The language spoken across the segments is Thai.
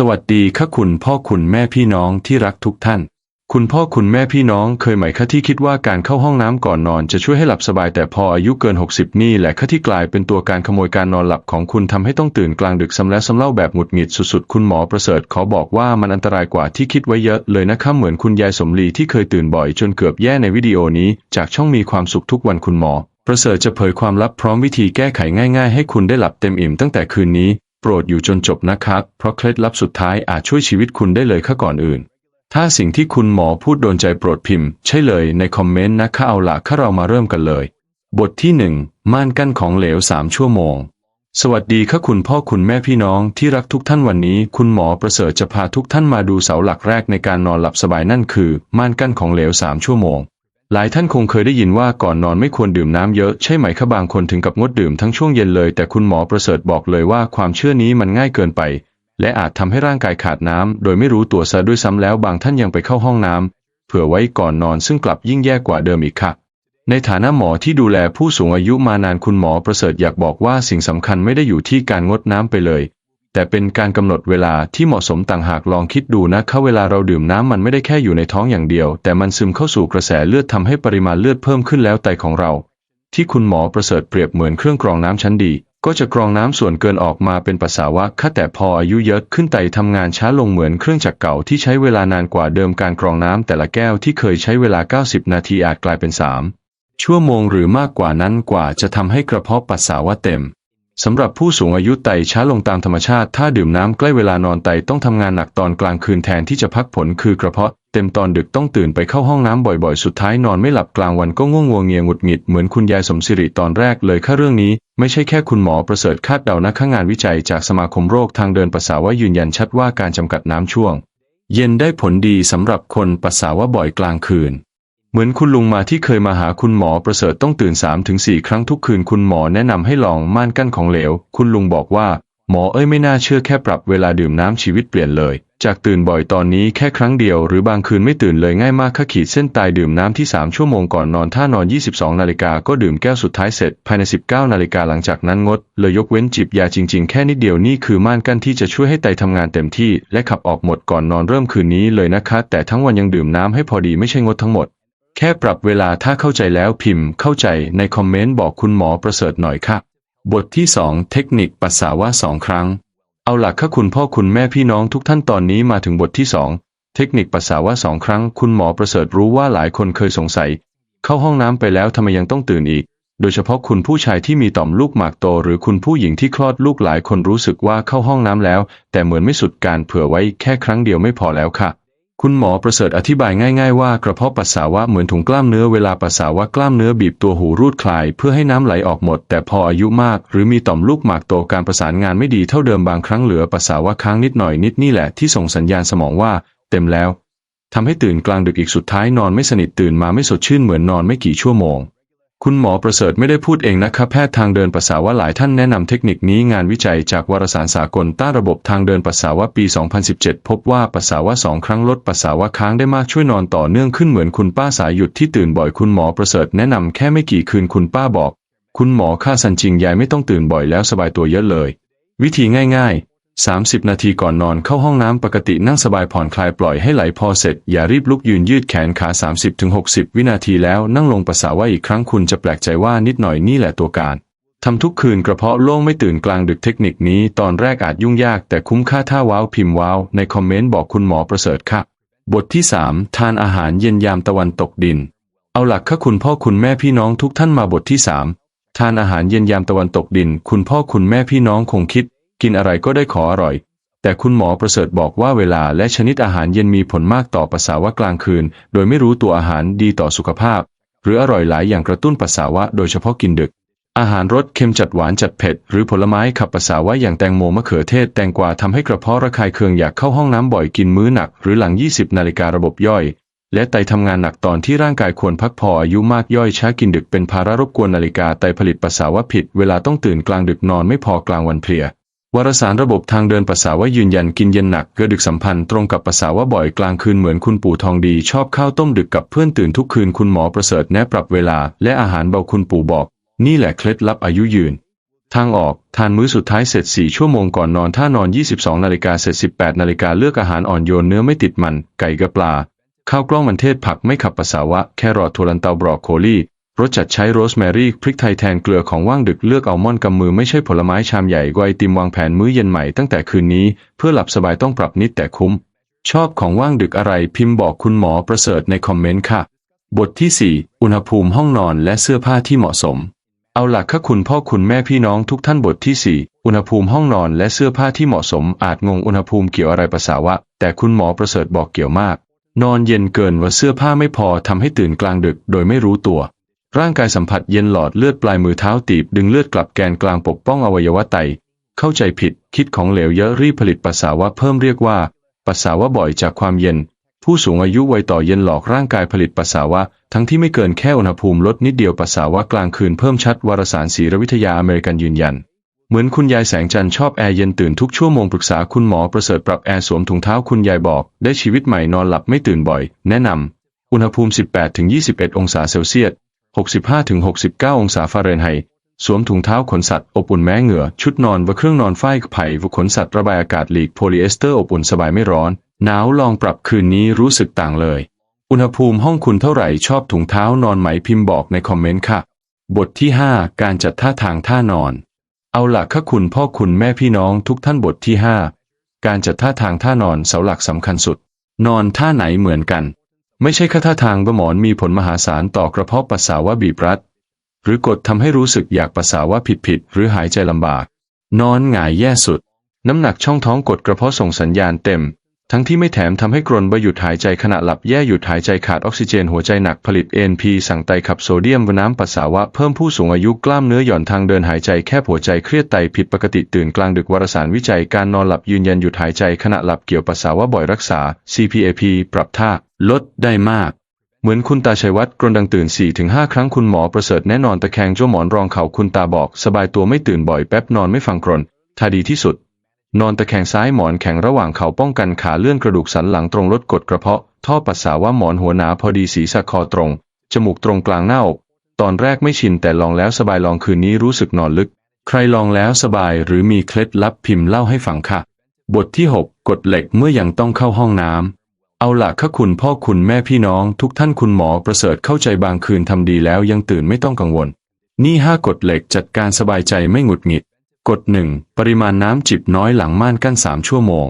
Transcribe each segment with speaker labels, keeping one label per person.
Speaker 1: สวัสดีค่ะคุณพ่อคุณแม่พี่น้องที่รักทุกท่าน คุณพ่อคุณแม่พี่น้องเคยไหมคะที่คิดว่าการเข้าห้องน้ำก่อนนอนจะช่วยให้หลับสบายแต่พออายุเกิน 60 นี่แหละค่ะที่กลายเป็นตัวการขโมยการนอนหลับของคุณทำให้ต้องตื่นกลางดึกซ้ำแล้วซ้ำเล่าแบบหงุดหงิดสุดๆ คุณหมอประเสริฐขอบอกว่ามันอันตรายกว่าที่คิดไว้เยอะเลยนะคะเหมือนคุณยายสมรีที่เคยตื่นบ่อยจนเกือบแย่ในวิดีโอนี้ จากช่องมีความสุขทุกวันคุณหมอ ประเสริฐจะเผยความลับพร้อมวิธีแก้ไขง่าย ๆ ให้คุณได้หลับเต็มอิ่มตั้งแต่คืนนี้ โปรดอยู่จนจบนะครับ เพราะเคล็ดลับสุดท้ายอาจช่วยชีวิตคุณได้เลยค่ะก่อนอื่น ถ้าสิ่งที่คุณหมอพูดโดนใจโปรดพิมพ์ ใช่เลยในคอมเมนต์นะคะเอาละค่ะเรามาเริ่มกันเลย บทที่หนึ่งม่านกั้นของเหลวสามชั่วโมง สวัสดีค่ะคุณพ่อคุณแม่พี่น้องที่รักทุกท่านวันนี้ คุณหมอประเสริฐจะพาทุกท่านมาดูเสาหลักแรกในการนอนหลับสบายนั่นคือ ม่านกั้นของเหลวสามชั่วโมง หลายท่านคงเคยได้ยินว่าก่อนนอนไม่ควรดื่มน้ำเยอะใช่ไหมคะบางคนถึงกับงดดื่มทั้งช่วงเย็นเลย แต่คุณหมอประเสริฐบอกเลยว่าความเชื่อนี้มันง่ายเกินไป และอาจทำให้ร่างกายขาดน้ำโดยไม่รู้ตัวซะด้วยซ้ำแล้วบางท่านยังไปเข้าห้องน้ำเผื่อไว้ก่อนนอนซึ่งกลับยิ่งแย่กว่าเดิมอีกค่ะ ในฐานะหมอที่ดูแลผู้สูงอายุมานานคุณหมอประเสริฐอยากบอกว่าสิ่งสำคัญไม่ได้อยู่ที่การงดน้ำไปเลย แต่เป็นการกำหนดเวลาที่เหมาะสมต่างหากลองคิดดูนะคะเวลาเราดื่มน้ำมันไม่ได้แค่อยู่ในท้องอย่างเดียว แต่มันซึมเข้าสู่กระแสเลือดทำให้ปริมาณเลือดเพิ่มขึ้นแล้วไตของเรา ที่คุณหมอประเสริฐเปรียบเหมือนเครื่องกรองน้ำชั้นดี ก็จะกรองน้ำส่วนเกินออกมาเป็นปัสสาวะค่ะแต่พออายุเยอะขึ้นไตทำงานช้าลงเหมือนเครื่องจักรเก่าที่ใช้เวลานานกว่าเดิมการกรองน้ำแต่ละแก้วที่เคยใช้เวลา 90 นาทีอาจกลายเป็น 3 ชั่วโมงหรือมากกว่านั้นกว่าจะทำให้กระเพาะปัสสาวะเต็ม สำหรับผู้สูงอายุไตช้าลงตามธรรมชาติ ถ้าดื่มน้ำใกล้เวลานอนไตต้องทำงานหนักตอนกลางคืนแทนที่จะพักผลคือกระเพาะ เต็มตอนดึกต้องตื่นไปเข้าห้องน้ำบ่อยๆ สุดท้ายนอนไม่หลับกลางวันก็ง่วงงัวเงียหงุดหงิดเหมือนคุณยายสมศิริตอนแรกเลยค่ะเรื่องนี้ ไม่ใช่แค่คุณหมอประเสริฐคาดเดานะข้างงานวิจัยจากสมาคมโรคทางเดินปัสสาวะยืนยันชัดว่าการจำกัดน้ำช่วง เย็นได้ผลดีสำหรับคนปัสสาวะบ่อยกลางคืน เหมือนคุณลุงมาที่เคยมาหาคุณหมอประเสริฐต้องตื่น3-4ถึง4ครั้งทุกคืนคุณหมอแนะนำให้ลองม่านกั้นของเหลว คุณลุงบอกว่า หมอเอ้ยไม่น่าเชื่อแค่ปรับเวลาดื่มน้ำชีวิตเปลี่ยนเลย จากตื่นบ่อยตอนนี้แค่ครั้งเดียวหรือบางคืนไม่ตื่นเลยง่ายมากค่าขีดเส้นตายดื่มน้ำที่ 3 ชั่วโมงก่อนนอนถ้านอน 22 นาฬิกาก็ดื่มแก้วสุดท้ายเสร็จ ภายใน 19 นาฬิกาหลังจากนั้นงด เลยยกเว้นจิบยาจริง ๆ แค่นิดเดียวนี่คือม่านกั้นที่จะช่วยให้ไตทำงานเต็มที่ และขับออกหมดก่อนนอนเริ่มคืนนี้เลยนะคะ แต่ทั้งวันยังดื่มน้ำให้พอดีไม่ใช่งดทั้งหมด แค่ปรับเวลาถ้าเข้าใจแล้วพิมพ์เข้าใจในคอมเมนต์บอกคุณหมอประเสริฐหน่อยค่ะ บทที่ 2 เทคนิคปัสสาวะสองครั้ง เอาหลักค่ะคุณพ่อคุณแม่พี่น้องทุกท่านตอนนี้มาถึงบทที่ 2 เทคนิคปัสสาวะสองครั้ง คุณหมอประเสริฐรู้ว่าหลายคนเคยสงสัย เข้าห้องน้ำไปแล้วทำไมยังต้องตื่นอีก โดยเฉพาะคุณผู้ชายที่มีต่อมลูกหมากโต หรือคุณผู้หญิงที่คลอดลูกหลายคนรู้สึกว่าเข้าห้องน้ำแล้ว แต่เหมือนไม่สุดการเผื่อไว้แค่ครั้งเดียวไม่พอแล้วค่ะ คุณหมอประเสริฐอธิบายง่ายๆว่ากระเพาะปัสสาวะเหมือนถุงกล้ามเนื้อเวลาปัสสาวะกล้ามเนื้อบีบตัวหูรูดคลายเพื่อให้น้ำไหลออกหมด แต่พออายุมาก หรือมีต่อมลูกหมากโตการประสานงานไม่ดีเท่าเดิมบางครั้งเหลือปัสสาวะค้างนิดหน่อยนิดนี่แหละที่ส่งสัญญาณสมองว่า เต็มแล้วทำให้ตื่นกลางดึกอีกสุดท้ายนอนไม่สนิทตื่นมาไม่สดชื่นเหมือนนอนไม่กี่ชั่วโมง คุณหมอประเสริฐไม่ได้พูดเองนะครับแพทย์ทางเดินปัสสาวะหลายท่านแนะนำเทคนิคนี้งานวิจัยจากวารสารสากลต้านระบบทางเดินปัสสาวะปี 2017 พบว่าปัสสาวะสองครั้งลดปัสสาวะค้างได้มากช่วยนอนต่อเนื่องขึ้นเหมือนคุณป้าสายหยุดที่ตื่นบ่อยคุณหมอประเสริฐแนะนำแค่ไม่กี่คืนคุณป้าบอก คุณหมอค่าสันจริงยายไม่ต้องตื่นบ่อยแล้วสบายตัวเยอะเลย วิธีง่าย ๆ 30 นาทีก่อนนอนเข้าห้องน้ำปกตินั่งสบายผ่อนคลายปล่อยให้ไหลพอเสร็จ อย่ารีบลุกยืนยืดแขนขา 30-60 วินาทีแล้วนั่งลงปัสสาวะอีกครั้งคุณจะแปลกใจว่านิดหน่อยนี่แหละตัวการทำทุกคืนกระเพาะโล่งไม่ตื่นกลางดึกเทคนิคนี้ ตอนแรกอาจยุ่งยากแต่คุ้มค่าถ้าว้าวพิมพ์ว้าว ในคอมเมนต์บอกคุณหมอประเสริฐค่ะ บทที่ 3 ทานอาหารเย็นยามตะวันตกดิน เอาหลักค่ะคุณพ่อคุณแม่พี่น้องทุกท่านมาบทที่ 3 ทานอาหารเย็นยามตะวันตกดิน คุณพ่อคุณแม่พี่น้องคงคิด กินอะไรก็ได้ขออร่อย แต่คุณหมอประเสริฐบอกว่าเวลาและชนิดอาหารเย็นมีผลมากต่อปัสสาวะกลางคืน โดยไม่รู้ตัวอาหารดีต่อสุขภาพ หรืออร่อยหลายอย่างกระตุ้นปัสสาวะโดยเฉพาะกินดึก อาหารรสเค็มจัดหวานจัดเผ็ด หรือผลไม้ขับปัสสาวะอย่างแตงโมมะเขือเทศแตงกวาทำให้กระเพาะระคายเคืองอยากเข้าห้องน้ำบ่อยกินมื้อหนัก หรือหลัง 20 นาฬิการะบบย่อยและไตทำงานหนักตอนที่ร่างกายควรพักพออายุมากย่อยช้ากินดึกเป็นภาระรบกวนนาฬิกาไตผลิตปัสสาวะผิด เวลาต้องตื่นกลางดึกนอนไม่พอกลางวันเพลีย วารสารระบบทางเดินปัสสาวะยืนยันกินเย็นหนักเกิดดึกสัมพันธ์ตรงกับปัสสาวะบ่อยกลางคืนเหมือนคุณปู่ทองดี ชอบข้าวต้มดึกกับเพื่อนตื่นทุกคืนคุณหมอประเสริฐแนะปรับเวลา และอาหารเบาคุณปู่บอก นี่แหละเคล็ดลับอายุยืน ทางออก ทานมื้อสุดท้ายเสร็จ 4 ชั่วโมงก่อนนอนถ้านอน 22 นาฬิกาเสร็จ 18 นาฬิกาเลือกอาหารอ่อนโยนเนื้อไม่ติดมัน ไก่กับปลา ข้าวกล้องมันเทศผักไม่ขับปัสสาวะแครอทถั่วลันเตาบรอกโคลี รสจัดใช้โรสแมรี่พริกไทยแทนเกลือของว่างดึกเลือกอัลมอนด์กำมือไม่ใช่ผลไม้ชามใหญ่ไวติมวางแผนมื้อเย็นใหม่ตั้งแต่คืนนี้ เพื่อหลับสบายต้องปรับนิดแต่คุ้ม ชอบของว่างดึกอะไรพิมพ์บอกคุณหมอประเสริฐในคอมเมนต์ค่ะ บทที่ 4 อุณหภูมิห้องนอนและเสื้อผ้าที่เหมาะสม เอาหลักค่ะคุณพ่อคุณแม่พี่น้องทุกท่านบทที่ 4 อุณหภูมิห้องนอนและเสื้อผ้าที่เหมาะสม อาจงงอุณหภูมิเกี่ยวอะไรปัสสาวะ แต่คุณหมอประเสริฐบอกเกี่ยวมาก นอนเย็นเกินว่าเสื้อผ้าไม่พอทำให้ตื่นกลางดึก โดยไม่รู้ตัว ร่างกายสัมผัสเย็นหลอดเลือดปลายมือเท้าตีบดึงเลือดกลับแกนกลางปกป้องอวัยวะไต เข้าใจผิด คิดของเหลวเยอะรีบผลิตปัสสาวะเพิ่มเรียกว่าปัสสาวะบ่อยจากความเย็น ผู้สูงอายุวัยต่อเย็นหลอกร่างกายผลิตปัสสาวะ ทั้งที่ไม่เกินแค่อุณหภูมิลดนิดเดียวปัสสาวะกลางคืนเพิ่มชัดวารสารศีรวิทยาอเมริกันยืนยัน เหมือนคุณยายแสงจันทร์ชอบแอร์เย็นตื่นทุกชั่วโมงปรึกษาคุณหมอประเสริฐปรับแอร์สวมถุงเท้าคุณยายบอก ได้ชีวิตใหม่นอนหลับไม่ตื่นบ่อย แนะนำอุณหภูมิ 18-21 องศาเซลเซียส 65-69 องศาฟาเรนไฮต์สวมถุงเท้าขนสัตว์อบอุ่นแม้เหงื่อ ชุดนอนว่าเครื่องนอนฝ้ายไผ่ขนสัตว์ระบายอากาศหลีกโพลีเอสเตอร์อบอุ่นสบายไม่ร้อน หนาวลองปรับคืนนี้รู้สึกต่างเลย อุณหภูมิห้องคุณเท่าไหร่ชอบถุงเท้านอนไหมพิมพ์บอกในคอมเมนต์ค่ะ บทที่ 5 การจัดท่าทางท่านอน เอาหลักค่ะคุณพ่อคุณแม่พี่น้องทุกท่านบทที่ 5 การจัดท่าทางท่านอนเสาหลักสำคัญสุด นอนท่าไหนเหมือนกัน ไม่ใช่แค่ท่าทางบะหมอนมีผลมหาศาลต่อกระเพาะปัสสาวะบีบรัด หรือกดทำให้รู้สึกอยากปัสสาวะผิดผิดๆหรือหายใจลำบาก นอนหงายแย่สุด น้ำหนักช่องท้องกดกระเพาะส่งสัญญาณเต็ม ทั้งที่ไม่แถมทำให้กรนบหยุดหายใจขณะหลับแย่หยุดหายใจขาดออกซิเจนหัวใจหนักผลิต ANP สั่งไตขับโซเดียมน้ำปัสสาวะเพิ่มผู้สูงอายุกล้ามเนื้อหย่อนทางเดินหายใจแคบหัวใจเครียดไตผิดปกติตื่นกลางดึกวารสารวิจัยการนอนหลับยืนยันหยุดหายใจขณะหลับเกี่ยวปัสสาวะบ่อยรักษา CPAP ปรับท่าลดได้มากเหมือนคุณตาชัยวัฒน์กรนดังตื่น 4-5 ครั้งคุณหมอประเสริฐแน่นอนตะแคงจ้าหมอนรองเข่าคุณตาบอก สบายตัวไม่ตื่นบ่อยแป๊บนอนไม่ฟังกรนถ้าดีที่สุด นอนตะแคงซ้ายหมอนแข็งระหว่างเข่าป้องกันขาเลื่อนกระดูกสันหลังตรงลดกดกระเพาะ ท่อปัสสาวะหมอนหัวหนาพอดีศีรษะคอตรง จมูกตรงกลางหน้าอกตอนแรกไม่ชินแต่ลองแล้วสบายลองคืนนี้รู้สึกนอนลึก ใครลองแล้วสบายหรือมีเคล็ดลับพิมพ์เล่าให้ฟังค่ะ บทที่ 6กฎเหล็กเมื่อยังต้องเข้าห้องน้ำเอาล่ะข้าคุณพ่อคุณแม่พี่น้อง ทุกท่านคุณหมอประเสริฐเข้าใจบางคืนทำดีแล้วยังตื่นไม่ต้องกังวล นี่ห้ากฎเหล็กจัดการสบายใจไม่หงุดหงิด กฎหนึ่งปริมาณน้ำจิบน้อยหลังม่านกั้น 3 ชั่วโมง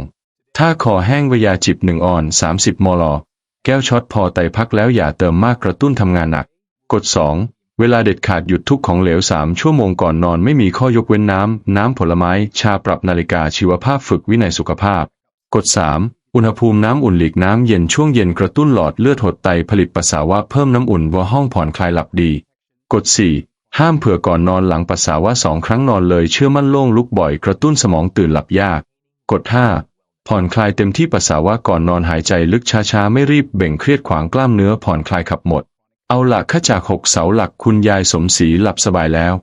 Speaker 1: ถ้าคอแห้งเวยาจิบ 1 ออน 30 มล แก้วช็อตพอไตพักแล้วอย่าเติมมากกระตุ้นทำงานหนัก กฎ 2 เวลาเด็ดขาดหยุดทุกของเหลว 3 ชั่วโมงก่อนนอนไม่มีข้อยกเว้นน้ำ น้ำผลไม้ ชาปรับนาฬิกาชีวภาพฝึกวินัยสุขภาพ กฎ 3 อุณหภูมิน้ำอุ่นหลีกน้ำเย็นช่วงเย็นกระตุ้นหลอดเลือดหดไตผลิตปัสสาวะเพิ่มน้ำอุ่นว่าห้องผ่อนคลายหลับดี กฎ 4 ห้ามเผื่อก่อนนอนหลังปัสสาวะสองครั้งนอนเลยเชื่อมั่นโล่งลุกบ่อยกระตุ้นสมองตื่นหลับยากกฎ5ผ่อนคลายเต็มที่ปัสสาวะก่อนนอนหายใจลึกช้าๆ ไม่รีบเบ่งเครียดขวางกล้ามเนื้อผ่อนคลายขับหมด เอาหลักข้าจากหกเสาหลักคุณยายสมศรีหลับสบายแล้ว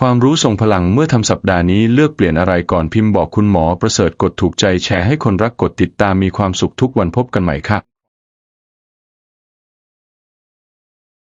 Speaker 1: ความรู้ทรงพลังเมื่อทำสัปดาห์นี้เลือกเปลี่ยนอะไรก่อนพิมพ์บอกคุณหมอประเสริฐกดถูกใจแชร์ให้คนรักกดติดตามมีความสุขทุกวันพบกันใหม่ค่ะ